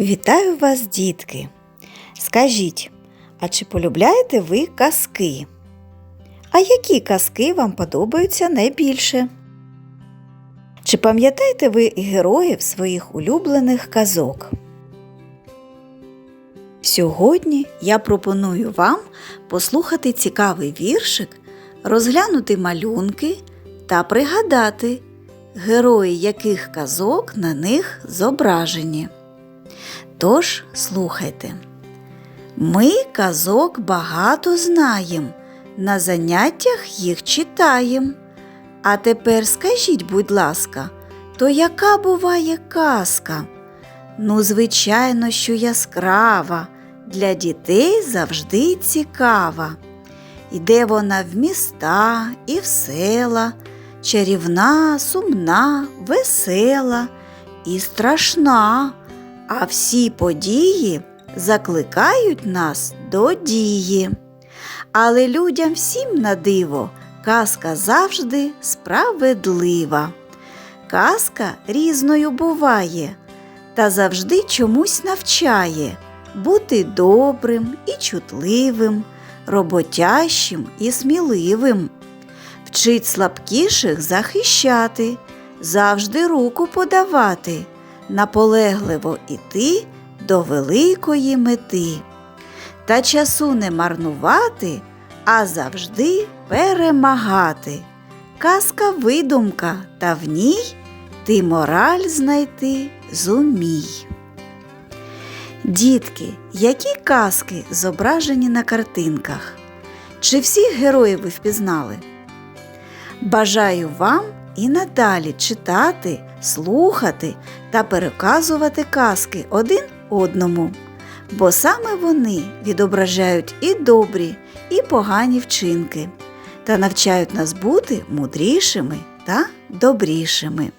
Вітаю вас, дітки! Скажіть, а чи полюбляєте ви казки? А які казки вам подобаються найбільше? Чи пам'ятаєте ви героїв своїх улюблених казок? Сьогодні я пропоную вам послухати цікавий віршик, розглянути малюнки та пригадати, герої яких казок на них зображені. Тож слухайте. Ми казок багато знаєм, на заняттях їх читаєм. А тепер скажіть, будь ласка, то яка буває казка? Ну, звичайно, що яскрава, для дітей завжди цікава. Іде вона в міста і в села, чарівна, сумна, весела і страшна. А всі події закликають нас до дії. Але людям всім на диво казка завжди справедлива. Казка різною буває та завжди чомусь навчає бути добрим і чутливим, роботящим і сміливим, вчить слабкіших захищати, завжди руку подавати наполегливо іти до великої мети. Та часу не марнувати, а завжди перемагати. Казка видумка, та в ній ти мораль знайти зумій. Дітки, які казки зображені на картинках? Чи всіх героїв ви впізнали? Бажаю вам і надалі читати, слухати та переказувати казки один одному, бо саме вони відображають і добрі, і погані вчинки та навчають нас бути мудрішими та добрішими.